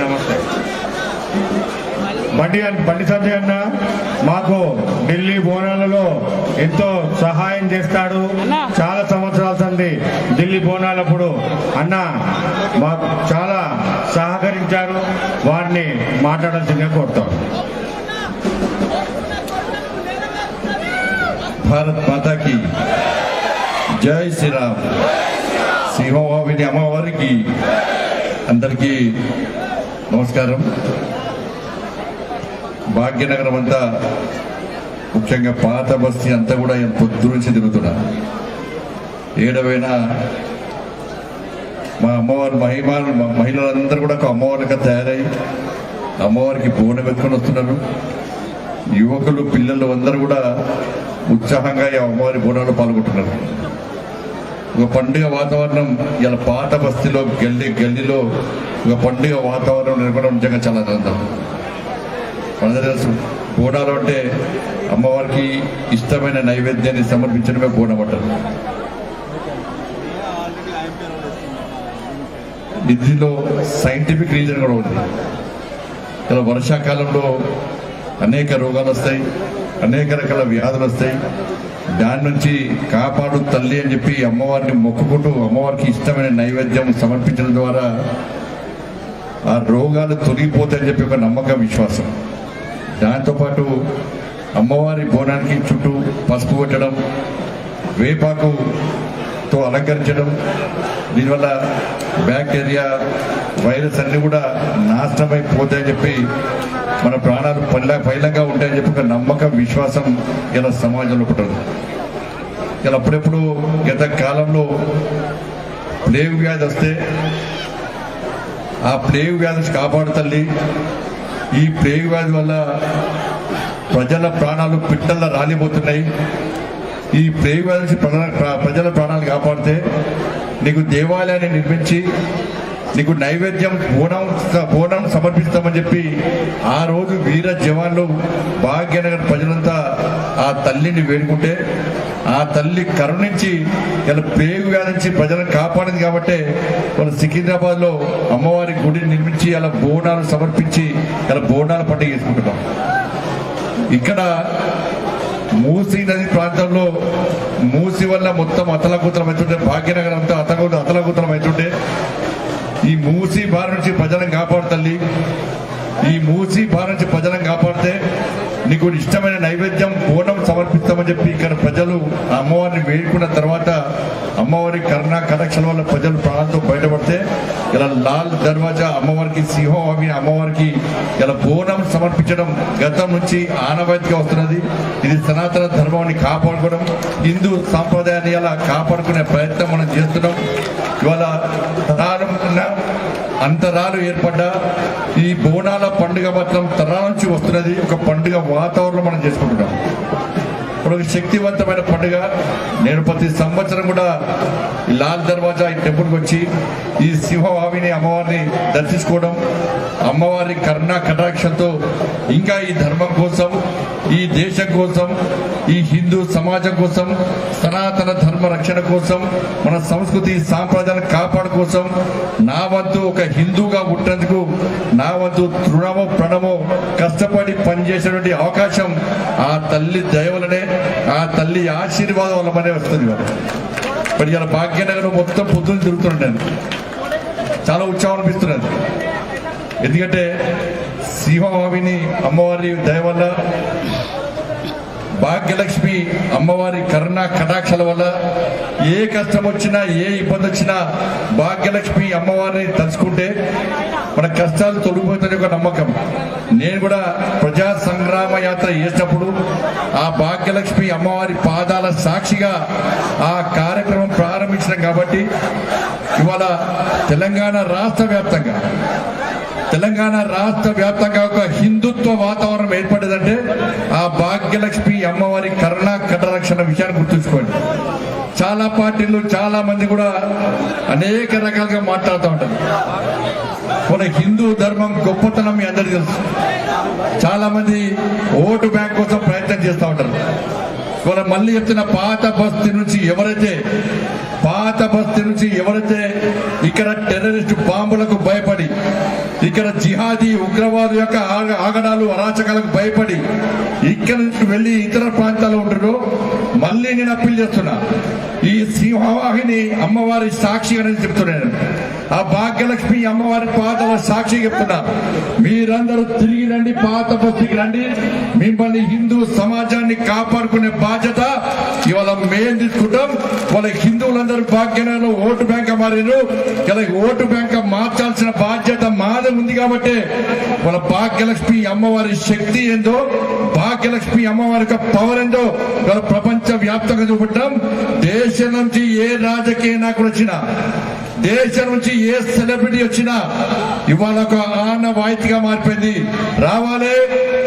నమస్తే బండి బండి సంజయ్ అన్న మాకు ఢిల్లీ బోనాలలో ఎంతో సహాయం చేస్తాడు. చాలా సంవత్సరాల సంది ఢిల్లీ బోనాలప్పుడు అన్న మాకు చాలా సహకరించారు. వారిని మాట్లాడాల్సిందిగా కోరుతాం. భారత్ మాతాకి జై శ్రీరామ్. సింహవాహిని అమ్మవారికి అందరికీ నమస్కారం. భాగ్యనగరం అంతా ముఖ్యంగా పాత బస్తీ అంతా కూడా నేను పొద్దు నుంచి తిరుగుతున్నా. ఏడవైనా మా అమ్మవారి మహిమాలు మహిళలందరూ కూడా ఒక అమ్మవారిగా తయారై అమ్మవారికి బోన పెట్టుకొని వస్తున్నారు. యువకులు పిల్లలు అందరూ కూడా ఉత్సాహంగా ఈ అమ్మవారి బోనాలు పాల్గొంటున్నారు. ఒక పండుగ వాతావరణం ఇలా పాత బస్తీలో గల్లి గల్లీలో ఒక పండుగ వాతావరణం నిలబడడం నిజంగా చాలా ఆనందం. మనందరూ తెలుసు బోనాలు అంటే అమ్మవారికి ఇష్టమైన నైవేద్యాన్ని సమర్పించడమే బోనం అంటారు ఇందులో సైంటిఫిక్ రీజన్ కూడా ఉంది. ఇలా వర్షాకాలంలో అనేక రోగాలు వస్తాయి అనేక రకాల వ్యాధులు వస్తాయి. దాని నుంచి కాపాడు తల్లి అని చెప్పి అమ్మవారిని మొక్కుకుంటూ అమ్మవారికి ఇష్టమైన నైవేద్యం సమర్పించడం ద్వారా ఆ రోగాలు తొలగిపోతాయని చెప్పి ఒక నమ్మకం విశ్వాసం. దాంతోపాటు అమ్మవారి బోనానికి చుట్టూ పసుపు కొట్టడం వేపాకుతో అలంకరించడం దీనివల్ల బ్యాక్టీరియా వైరస్ అన్ని కూడా నాశనమైపోతాయని చెప్పి మన ప్రాణాలు పైల పైలంగా ఉంటాయని చెప్పి ఒక నమ్మకం విశ్వాసం ఇలా సమాజంలో పుట్టదు. ఇలా అప్పుడెప్పుడు గత కాలంలో ప్లేగు వ్యాధి వస్తే ఆ ప్లేగు వ్యాధి కాపాడుతల్లి ఈ ప్లేగు వ్యాధి వల్ల ప్రజల ప్రాణాలు పిట్టల్లో రాలిపోతున్నాయి. ఈ ప్లేగు వ్యాధి ప్రజల- ప్రజల ప్రాణాలు కాపాడితే నీకు దేవాలయాన్ని నిర్మించి నీకు నైవేద్యం బోనం బోనం సమర్పిస్తామని చెప్పి ఆ రోజు వీర జవాన్లు భాగ్యనగర్ ప్రజలంతా ఆ తల్లిని వేడుకుంటే ఆ తల్లి కరుణించి ఇలా పేగు వ్యాధించి ప్రజలను కాపాడింది కాబట్టి వాళ్ళు సికింద్రాబాద్లో అమ్మవారి గుడిని నిర్మించి అలా బోనాలు సమర్పించి ఇలా బోనాల పండుగ చేసుకుంటున్నాం. ఇక్కడ మూసీ నది ప్రాంతంలో మూసి వల్ల మొత్తం అతలకూతలం అవుతుంటే భాగ్యనగరం అంతా అతల అవుతుంటే ఈ మూసి బారి నుంచి ప్రజలను కాపాడు తల్లి. ఈ మూసి బారి నుంచి ప్రజలను కాపాడితే నీకు ఇష్టమైన నైవేద్యం బోనం సమర్పిస్తామని చెప్పి ఇక్కడ ప్రజలు అమ్మవారిని వేడుకున్న తర్వాత అమ్మవారి కరుణ కటాక్షల వల్ల ప్రజలు ప్రాణాలతో బయటపడితే ఇలా లాల్ దర్వాజా అమ్మవారికి సింహవామి అమ్మవారికి ఇలా బోనం సమర్పించడం గతం నుంచి ఆనవాయితీగా వస్తున్నది. ఇది సనాతన ధర్మాన్ని కాపాడుకోవడం హిందూ సాంప్రదాయాన్ని ఇలా కాపాడుకునే ప్రయత్నం మనం చేస్తున్నాం. ఇవాళ అంతరాలు ఏర్పడ్డ ఈ బోనాల పండుగ మాత్రం తరాల నుంచి వస్తున్నది. ఒక పండుగ వాతావరణం మనం చేసుకుంటున్నాం. ఒక శక్తివంతమైన పండుగ. నేను ప్రతి సంవత్సరం కూడా ఈ లాల్ దర్వాజా ఈ టెంపుల్కి వచ్చి ఈ సింహవామిని అమ్మవారిని దర్శించుకోవడం అమ్మవారి కరుణ కటాక్షంతో ఇంకా ఈ ధర్మం కోసం ఈ దేశం కోసం ఈ హిందూ సమాజం కోసం సనాతన ధర్మ రక్షణ కోసం మన సంస్కృతి సాంప్రదాయాలను కాపాడు కోసం నా వంతు ఒక హిందూగా ఉంటేందుకు నా వంతు తృణమో ప్రణమో కష్టపడి పనిచేసేటువంటి అవకాశం ఆ తల్లి దయవలనే ఆ తల్లి ఆశీర్వాదం వల్ల వల్లనే వస్తుంది ఇవాళ. మరి ఇలా భాగ్యనగరం మొత్తం పొద్దున్న తిరుగుతున్నాను నేను. చాలా ఉత్సాహం అనిపిస్తున్నాను ఎందుకంటే సింహభావిని అమ్మవారి దయ వల్ల భాగ్యలక్ష్మి అమ్మవారి కరుణ కటాక్షల వల్ల ఏ కష్టం వచ్చినా ఏ ఇబ్బంది వచ్చినా భాగ్యలక్ష్మి అమ్మవారిని తలుచుకుంటే మన కష్టాలు తొలగిపోతాయి ఒక నమ్మకం. నేను కూడా శోభాయాత్ర యాత్ర చేసినప్పుడు ఆ భాగ్యలక్ష్మి అమ్మవారి పాదాల సాక్షిగా ఆ కార్యక్రమం ప్రారంభించడం కాబట్టి ఇవాళ తెలంగాణ రాష్ట్ర వ్యాప్తంగా తెలంగాణ రాష్ట్ర వ్యాప్తంగా ఒక హిందుత్వ వాతావరణం ఏర్పడిందంటే ఆ భాగ్యలక్ష్మి అమ్మవారి కరుణా కటరక్షణ విషయాన్ని గుర్తుంచుకోండి. చాలా పార్టీలు చాలా మంది కూడా అనేక రకాలుగా మాట్లాడుతూ ఉంటారు. మన హిందూ ధర్మం గొప్పతనం మీ అందరికీ తెలుసు. చాలా మంది ఓటు బ్యాంక్ కోసం ప్రయత్నం చేస్తూ ఉంటారు. ఇవాళ మళ్ళీ చెప్తున్న పాత బస్తీ నుంచి ఎవరైతే పాత బస్తీ నుంచి ఎవరైతే ఇక్కడ టెర్రరిస్ట్ బాంబులకు భయపడి ఇక్కడ జిహాదీ ఉగ్రవాదు యొక్క ఆగ- ఆగడాలు అరాచకాలకు భయపడి ఇక్కడ నుంచి వెళ్ళి ఇతర ప్రాంతాల్లో ఉంటారో మళ్ళీ నేను అప్పీల్ చేస్తున్నా. ఈ సింహవాహిని అమ్మవారి సాక్షి నేను చెప్తున్నాను. ఆ భాగ్యలక్ష్మి అమ్మవారి పాదల సాక్షి చెప్తున్నా. మీరందరూ తిరిగి రండి పాత బస్తీకి రండి. మిమ్మల్ని హిందూ సమాజాన్ని కాపాడుకునే బాధ్యత ఇవాళ మేం తీసుకుంటాం. వాళ్ళ హిందువులందరూ భాగ్యనగర్లో ఓటు బ్యాంక్ మారిరు ఇలా ఓటు బ్యాంక్ మార్చాల్సిన బాధ్యత మాదే ఉంది కాబట్టి వాళ్ళ భాగ్యలక్ష్మి అమ్మవారి శక్తి ఏందో భాగ్యలక్ష్మి అమ్మవారి యొక్క పవర్ ఏందో ప్రపంచ వ్యాప్తంగా చూపడం దేశం నుంచి ఏ రాజకీయ నాయకుడు వచ్చినా దేశం నుంచి ఏ సెలబ్రిటీ వచ్చినా ఇవాళ ఒక ఆనవాయితీగా మారిపోయింది. రావాలి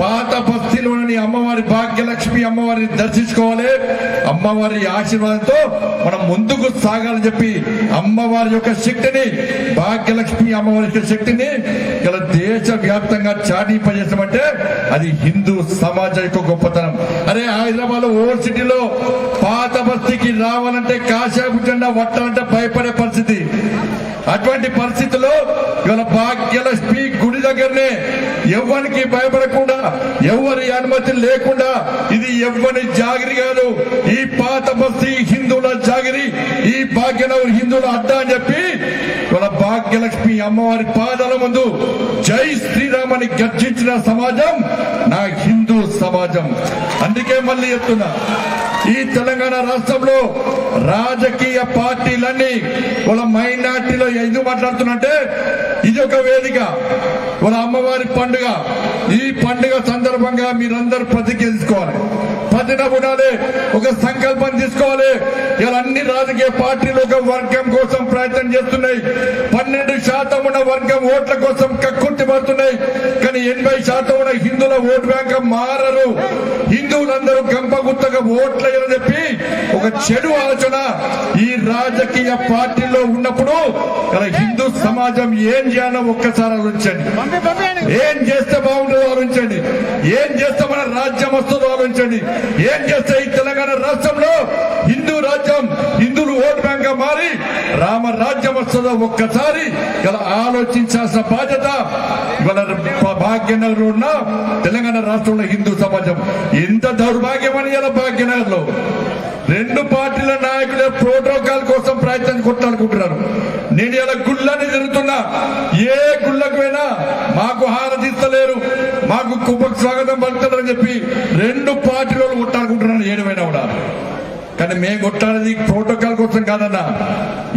పాత బస్తీలోని అమ్మవారి భాగ్యలక్ష్మి అమ్మవారిని దర్శించుకోవాలి. అమ్మవారి ఆశీర్వాదంతో మనం ముందుకు సాగాలని చెప్పి అమ్మవారి యొక్క శక్తిని భాగ్యలక్ష్మి అమ్మవారి యొక్క శక్తిని ఇలా దేశ వ్యాప్తంగా చాటింపజేసామంటే అది హిందూ సమాజం యొక్క గొప్పతనం. అరే హైదరాబాద్ ఓల్డ్ సిటీలో పాత బస్తీకి రావాలంటే కాశాపు జెండా పట్టాలంటే భయపడే పరిస్థితి పరిస్థితుల్లో ఇవాళ భాగ్యలక్ష్మి గుడి దగ్గరనే ఎవరికి భయపడకుండా ఎవరి అనుమతి లేకుండా ఇది ఎవరి జాగిరి గారు ఈ పాత బస్తీ హిందువుల జాగిరి ఈ భాగ్యనగర్ హిందువుల అడ్డా అని చెప్పి ఇవాళ భాగ్యలక్ష్మి అమ్మవారి పాదాల ముందు జై శ్రీరామ్ అని గర్జించిన సమాజం నా హిందూ సమాజం. అందుకే మళ్ళీ చెప్తున్నా ఈ తెలంగాణ రాష్ట్రంలో రాజకీయ పార్టీలన్నీ వాళ్ళ మైనార్టీలో ఎందుకు మాట్లాడుతున్నంటే ఇది ఒక వేదిక. వాళ్ళ అమ్మవారి పండుగ ఈ పండుగ సందర్భంగా మీరందరూ ప్రతిజ్ఞ తీసుకోవాలి ప్రతిన ఉండాలి ఒక సంకల్పం తీసుకోవాలి. ఇలా అన్ని రాజకీయ పార్టీలు ఒక వర్గం కోసం ప్రయత్నం చేస్తున్నాయి. పన్నెండు శాతం ఉన్న వర్గం ఓట్ల కోసం కక్కుర్తి పడుతున్నాయి. కానీ ఎనభై శాతం ఉన్న హిందువుల ఓటు బ్యాంక్ మారరు. హిందువులందరూ గంపగుత్తగా ఓట్లేయని చెప్పి ఒక చెడు ఆలోచన ఈ రాజకీయ పార్టీలో ఉన్నప్పుడు ఇలా హిందూ సమాజం ఏం చేయాలో ఒక్కసారి ఆలోచించండి. ఏం చేస్తే బాగుంటుందో? ఆలోచించండి. ఏం చేస్తే మన రాజ్యం వస్తుందో ఆలోచించండి. ఏం చేస్తే ఈ తెలంగాణ రాష్ట్రంలో హిందూ రాజ్యం హిందువులు ఓటు బ్యాంక్గా మారి రామ రాజ్యం వస్తుందో ఒక్కసారి ఇలా ఆలోచించాల్సిన బాధ్యత ఇవాళ భాగ్యనగర్ ఉన్న తెలంగాణ రాష్ట్రంలో హిందూ సమాజం. ఎంత దౌర్భాగ్యం అని ఇలా భాగ్యనగర్లో రెండు పార్టీల నాయకులే ప్రోటోకాల్ కోసం ప్రయత్నం కొట్టాలనుకుంటున్నారు. నేను ఇలా గుళ్ళని తిరుగుతున్నా ఏ గుళ్ళకు పోయినా మాకు హారతిస్తలేరు మాకు కుప్పకు స్వాగతం పలుకుతారని చెప్పి రెండు పార్టీలో కొట్టాలనుకుంటున్నాను ఏడువైనా కూడా. కానీ మేము కొట్టాలది ప్రోటోకాల్ కోసం కాదన్నా.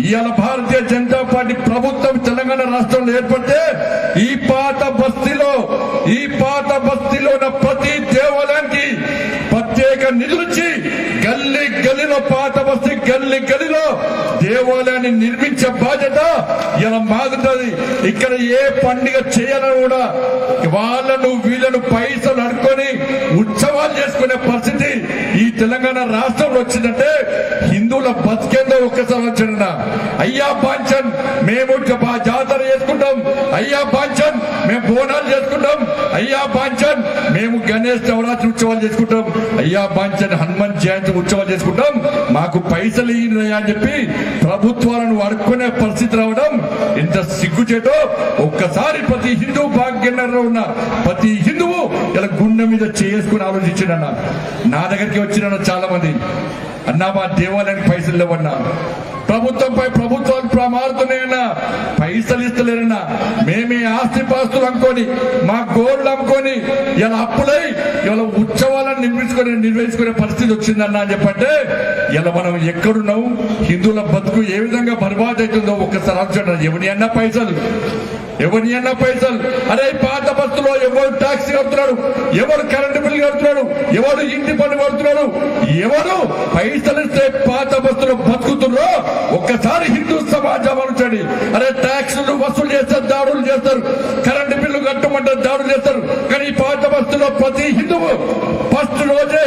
ఇవాళ భారతీయ జనతా పార్టీ ప్రభుత్వం తెలంగాణ రాష్ట్రంలో ఏర్పడితే ఈ పాత బస్తీలో ఈ పాత బస్తీలో ఉన్న ప్రతి దేవాలయానికి ప్రత్యేక నిధులిచ్చి గల్లీ గల్లీలో పాత బస్తీ గల్లీ గల్లీలో దేవాలయాన్ని నిర్మించే బాధ్యత ఇలా మాగుతుంది ఇక్కడ ఏ పండుగ చేయాలని కూడా వాళ్ళను వీళ్ళను పైసలు అడుకొని ఉత్సవాలు చేసుకునే పరిస్థితి ఈ తెలంగాణ రాష్ట్రంలో వచ్చిందంటే హిందువుల బతికేందో ఒక్కసారి వచ్చిన అయ్యా పాంచన్ మేము జాతర చేసుకుంటాం. అయ్యా పాంచన్ మేము బోనాలు చేసుకుంటాం. అయ్యా పాంచన్ మేము గణేష్ నవరాత్రి ఉత్సవాలు చేసుకుంటాం. అయ్యా పాంచన్ హనుమాన్ జయంతి ఉత్సవాలు చేసుకుంటాం. మాకు పైసలు ఇయ్యనయ్యా అని చెప్పి ప్రభుత్వాలను వాడుకునే పరిస్థితి రావడం ఎంత సిగ్గుచేటో ఒక్కసారి ప్రతి హిందూ భాగ్యంలో ఉన్న ప్రతి హిందువు ఇలా గుండె మీద చేసుకుని ఆలోచించిన నా దగ్గరికి వచ్చిన చాలా మంది అన్నా మా దేవాలయానికి పైసలు లేవన్నా. ప్రభుత్వంపై ప్రభుత్వాలు ప్రమారుతున్నాయన్నా పైసలు ఇస్తలేరన్నా మేమే ఆస్తి పాస్తులు అనుకొని మా గోల్డ్ అమ్ముకొని ఇలా అప్పులై ఇలా ఉత్సవాలను నిర్మించుకొని నిర్వహించుకునే పరిస్థితి వచ్చిందన్నా అని చెప్పంటే ఇలా మనం ఎక్కడున్నాం హిందువుల బతుకు ఏ విధంగా బర్బాద్ అవుతుందో ఒక్కసారి ఆలోచన ఎవరి అన్నా పైసలు? ఎవరు ఎన్న పైసలు? అరే పాత బస్సులో ఎవరు టాక్సీ కడుతున్నాడు? ఎవరు కరెంటు బిల్లు కడుతున్నాడు? ఎవరు ఇంటి పన్ను కడుతున్నాడు? ఎవరు పైసలు ఇస్తే పాత బస్సులో బతుకుతున్నారో? ఒక్కసారి హిందూ సమాజం అనుచండి అరే ట్యాక్సులు వసూలు చేస్తారు దాడులు చేస్తారు. కరెంటు బిల్లు కట్టమంటే దాడులు చేస్తారు. కానీ పాత బస్సులో ప్రతి హిందువు ఫస్ట్ రోజే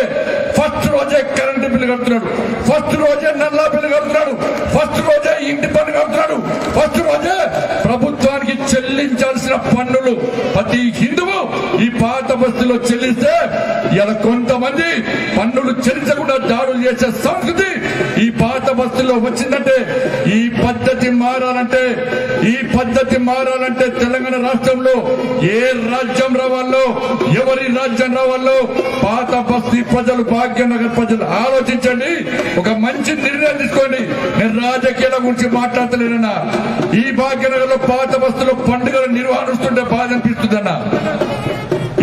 ఫస్ట్ రోజే కరెంటు బిల్లు కడుతున్నాడు. ఫస్ట్ రోజే నల్లా బిల్లు కడుతున్నాడు. ఫస్ట్ రోజే ఇంటి పని కడుతున్నాడు. ఫస్ట్ రోజే చెల్లించాల్సిన పన్నులు ప్రతి హిందువు ఈ పాత బస్తీలో చెల్లిస్తే ఇలా కొంతమంది పన్నులు చెల్లించకుండా దాడులు చేసే సంస్కృతి ఈ పాత బస్సులో వచ్చిందంటే ఈ పద్ధతి మారాలంటే ఈ పద్ధతి మారాలంటే తెలంగాణ రాష్ట్రంలో ఏ రాజ్యం రావాలో ఎవరి రాజ్యం రావాలో పాత బస్తీ ప్రజలు భాగ్యనగర్ ప్రజలు ఆలోచించండి. ఒక మంచి నిర్ణయం తీసుకోండి. నేను రాజకీయాల గురించి మాట్లాడతలేనన్నా. ఈ భాగ్యనగర్లో పాత బస్సులో పండుగలు నిర్వహిస్తుంటే బాధ అనిపిస్తుందన్నా.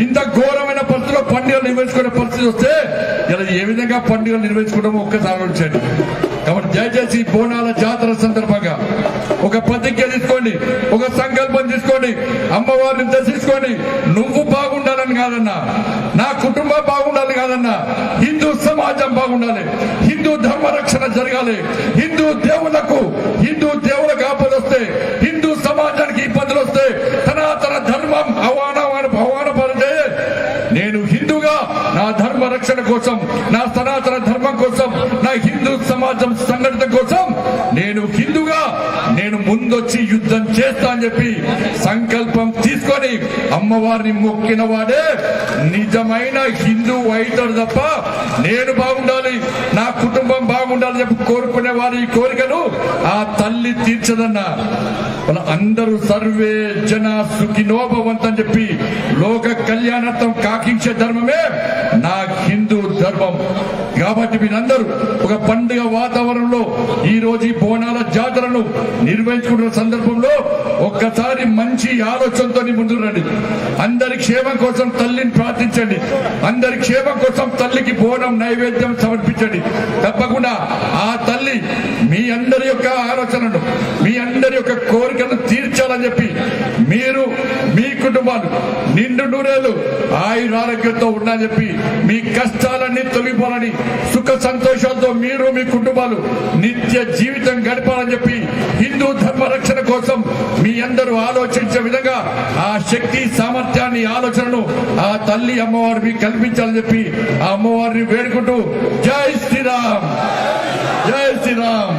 ఇంత ఘోరమైన పండుగలు నిర్వహించుకునే పరిస్థితి వస్తే ఇలా ఏ విధంగా పండుగలు నిర్వహించుకోవడం ఒక్కసారి ఆలోచించండి. కాబట్టి దయచేసి బోనాల జాతర సందర్భంగా ఒక ప్రతిజ్ఞ తీసుకోండి ఒక సంకల్పం తీసుకోండి అమ్మవారిని దర్శించుకోండి నువ్వు బాగుండాలని కాదన్నా నా కుటుంబం బాగుండాలి కాదన్నా హిందూ సమాజం బాగుండాలి హిందూ ధర్మ రక్షణ జరగాలి హిందూ దేవులకు హిందూ దేవులకు ఆపదలు వస్తే హిందూ సమాజానికి ఇబ్బందులు వస్తే సనాతన ధర్మం అవాన అవాన పడితే నేను ధర్మ రక్షణ కోసం నా సనాతన ధర్మం కోసం నా హిందూ సమాజం సంఘటన కోసం నేను హిందూ ముందొచ్చి యుద్ధం చేస్తా అని చెప్పి సంకల్పం తీసుకొని అమ్మవారిని మొక్కిన వాడే నిజమైన హిందూ అవుతాడు తప్ప నేను బాగుండాలి నా కుటుంబం బాగుండాలని చెప్పి కోరుకునే వారి కోరికను ఆ తల్లి తీర్చదన్నా. వాళ్ళ అందరూ సర్వే జన సుఖినోభవంతని చెప్పి లోక కళ్యాణార్థం కాకించే ధర్మమే నా హిందూ ధర్మం కాబట్టి మీరందరూ ఒక పండుగ వాతావరణంలో ఈ రోజు ఈ బోనాల జాతరను నిర్వహించుకున్న సందర్భంలో ఒక్కసారి మంచి ఆలోచనతో ముందు రండి. అందరి క్షేమం కోసం తల్లిని ప్రార్థించండి. అందరి క్షేమం కోసం తల్లికి బోనం నైవేద్యం సమర్పించండి. తప్పకుండా ఆ తల్లి మీ అందరి యొక్క ఆలోచనలు మీ అందరి యొక్క కోరికలను తీర్చాలని చెప్పి మీరు మీ కుటుంబాలు నిండు నూరేలు ఆయుర ఆరోగ్యంతో ఉండాలని చెప్పి మీ కష్టాలన్నీ తొలగిపోవాలని సుఖ సంతోషాలతో మీరు మీ కుటుంబాలు నిత్య జీవితం గడపాలని చెప్పి హిందూ ధర్మ మీ అందరూ ఆలోచించే విధంగా ఆ శక్తి సామర్థ్యాన్ని ఆలోచనను ఆ తల్లి అమ్మవారి మీకు కల్పించాలని చెప్పి ఆ అమ్మవారిని వేడుకుంటూ జై శ్రీరామ్. జై శ్రీరామ్.